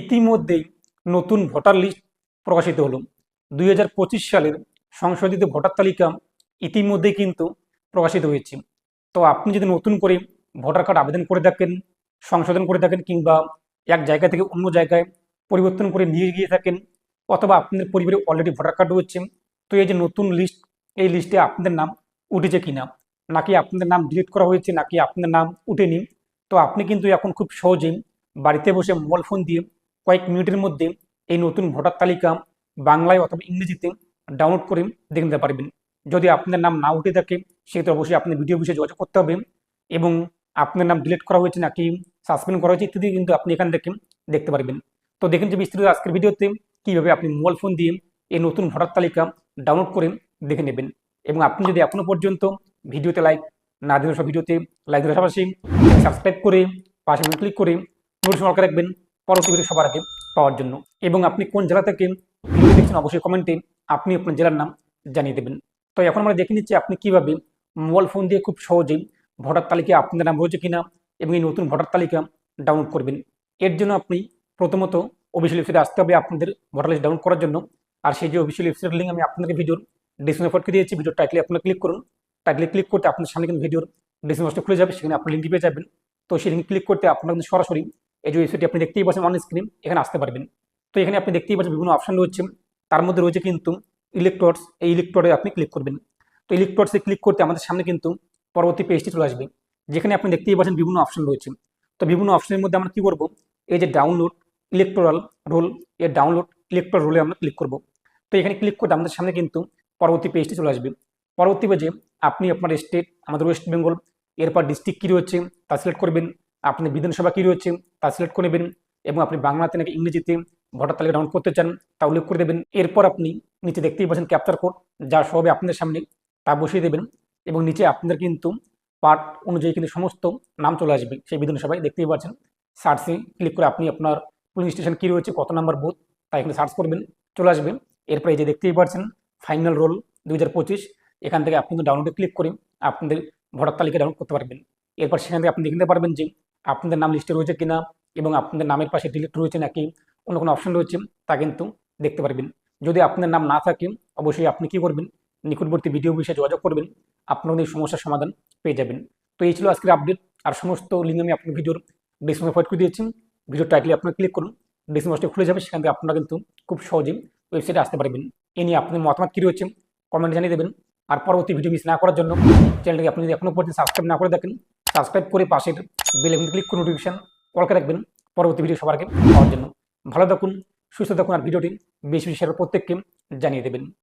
ইতিমধ্যেই নতুন voter list প্রকাশিত হলো। দু হাজার পঁচিশ সালের সংশোধিত ভোটার তালিকা ইতিমধ্যেই কিন্তু প্রকাশিত হয়েছে। তো আপনি যদি নতুন করে ভোটার কার্ড আবেদন করে থাকেন, সংশোধন করে থাকেন কিংবা এক জায়গা থেকে অন্য জায়গায় পরিবর্তন করে নিয়ে গিয়ে থাকেন অথবা আপনাদের পরিবারে অলরেডি ভোটার কার্ড রয়েছে, তো এই যে নতুন লিস্ট এই লিস্টে আপনাদের নাম উঠেছে কিনা, নাকি আপনাদের নাম ডিলিট করা হয়েছে, নাকি আপনাদের নাম উঠেনি, তো আপনি কিন্তু এখন খুব সহজেই বাড়িতে বসে মোবাইল ফোন দিয়ে কয়েক মিনিটের মধ্যে এই নতুন ভোটার তালিকা বাংলায় অথবা ইংরেজিতে ডাউনলোড করে দেখে নিতে পারবেন। যদি আপনার নাম না উঠে থাকে, সেক্ষেত্রে অবশ্যই আপনি ভিডিও বিষয়ে যোগাযোগ করতে হবে এবং আপনার নাম ডিলিট করা হয়েছে নাকি সাসপেন্ড করা হয়েছে ইত্যাদি কিন্তু আপনি এখান থেকে দেখতে পারবেন। তো দেখেন যে বিস্তারিত আজকের ভিডিওতে কীভাবে আপনি মোবাইল ফোন দিয়ে এই নতুন ভোটার তালিকা ডাউনলোড করে দেখে নেবেন এবং আপনি যদি এখনও পর্যন্ত ভিডিওতে লাইক না দিলে সব ভিডিওতে লাইক দেওয়ার পাশাপাশি সাবস্ক্রাইব করে পাশে ক্লিক করে নোটিফিকেশন রাখবেন পরবর্তী ভিডিও সবার আগে পাওয়ার জন্য। এবং আপনি কোন জেলা থেকে দেখছেন অবশ্যই কমেন্টে আপনি আপনার জেলার নাম জানিয়ে দেবেন। তো এখন আমরা দেখে নিচ্ছি আপনি কীভাবে মোবাইল ফোন দিয়ে খুব সহজেই ভোটার তালিকায় আপনার নাম রয়েছে কিনা এবং এই নতুন ভোটার তালিকা ডাউনলোড করবেন। এর জন্য আপনি প্রথমত অফিসিয়াল ওয়েবসাইটে আসতে হবে আপনাদের ভোটার লিস্ট ডাউনলোড করার জন্য। আর সেই যে অফিসিয়াল ওয়েবসাইটের লিঙ্ক আমি আপনাদের ভিডিওর ডিসক্রিপশনে ফটকে দিয়েছি ভিডিও টাইটলে আপনারা ক্লিক করুন। টাইটলে ক্লিক করতে আপনার সামনে কিন্তু ভিডিওর ডিসক্রিপশনটা খুলে যাবে, সেখানে আপনি লিঙ্ক পেয়ে যাবেন। তো সেই লিঙ্ক ক্লিক করতে আপনার কিন্তু সরাসরি এই যে ওয়েবসাইটটি আপনি দেখতেই পাচ্ছেন অন স্ক্রিন এখানে আসতে পারবেন। তো এখানে আপনি দেখতেই পাচ্ছেন বিভিন্ন অপশন রয়েছে। তার মধ্যে রয়েছে কিন্তু ইলেকট্রডস এই ইলেকট্রডে আপনি ক্লিক করবেন। তো ইলেকট্রডসে ক্লিক করতে আমাদের সামনে কিন্তু পরবর্তী পেজটি চলে আসবে। যেখানে আপনি দেখতেই পাচ্ছেন বিভিন্ন অপশন রয়েছে। তো বিভিন্ন অপশনের মধ্যে আমরা কী করব? এই যে ডাউনলোড ইলেকট্রাল রোল এর ডাউনলোড ইলেকট্রাল রোলে আমরা ক্লিক করব। তো এখানে ক্লিক করতে আমাদের সামনে কিন্তু পরবর্তী পেজটি চলে আসবে। পরবর্তী পেজে আপনি আপনার স্টেট আমাদের ওয়েস্ট বেঙ্গল এরপর ডিস্ট্রিক্ট কী রয়েছে তা সিলেক্ট করবেন। আপনি বিধানসভা কী রয়েছে, তা সিলেক্ট করে নেবেন এবং আপনি বাংলাতে নাকি ইংরেজিতে ভোটার তালিকা ডাউনলোড করতে চান, তা উল্লেখ করে দেবেন। এরপর আপনি নিচে দেখতেই পাচ্ছেন ক্যাপচার কোড যা সবে আপনাদের সামনে, তা বসিয়ে দেবেন এবং নিচে আপনাদের কিন্তু পার্ট অনুযায়ী কিন্তু সমস্ত নাম চলে আসবে, সেই বিধানসভায় দেখতেই পাচ্ছেন। সার্চে ক্লিক করে আপনি আপনার পুলিশ স্টেশন কী রয়েছে, কত নাম্বার বুথ তা এখানে সার্চ করবেন, চলে আসবে। এরপরে এই যে দেখতেই পাচ্ছেন ফাইনাল রোল দুই হাজার পঁচিশ, এখান থেকে আপনি ডাউনলোডে ক্লিক করে আপনাদের ভোটার তালিকা ডাউনলোড করতে পারবেন। এরপর সেখান থেকে আপনি দেখতে পারবেন যে আপনাদের নাম লিস্টে রয়েছে কিনা এবং আপনাদের নামের পাশে ডিলিট রয়েছে নাকি, অন্য কোনো অপশন রয়েছে, তা কিন্তু দেখতে পারবেন। যদি আপনার নাম না থাকে, অবশ্যই আপনি কি করবেন? নিকটবর্তী ভিডিও বিষয়ে যোগাযোগ করবেন আপনাদের এই সমস্যার সমাধান পেয়ে যাবেন। তো এই ছিল আজকের আপডেট আর সমস্ত লিঙ্ক আমি আপনার ভিডিওর ডিসক্রিপশনে ফয়েড করে দিয়েছি। ভিডিও টাইটলে আপনার ক্লিক করুন ডিসক্রিপশনটা খুলে যাবে, সেখান থেকে আপনারা কিন্তু খুব সহজেই ওয়েবসাইটে আসতে পারবেন। এ নিয়ে আপনার মতামত কী রয়েছে কমেন্ট জানিয়ে দেবেন। আর পরবর্তী ভিডিও মিস না করার জন্য চ্যানেলটাকে আপনি যদি এখনও পর্যন্ত সাবস্ক্রাইব না করে দেখেন সাবস্ক্রাইব করে পাশের বেল এখন ক্লিক করে নোটিফিকেশন কল করে রাখবেন পরবর্তী ভিডিও সবার আগে পাওয়ার জন্য। ভালো থাকুন, সুস্থ থাকুন আর ভিডিওটি বেশি বেশি প্রত্যেককে জানিয়ে দেবেন।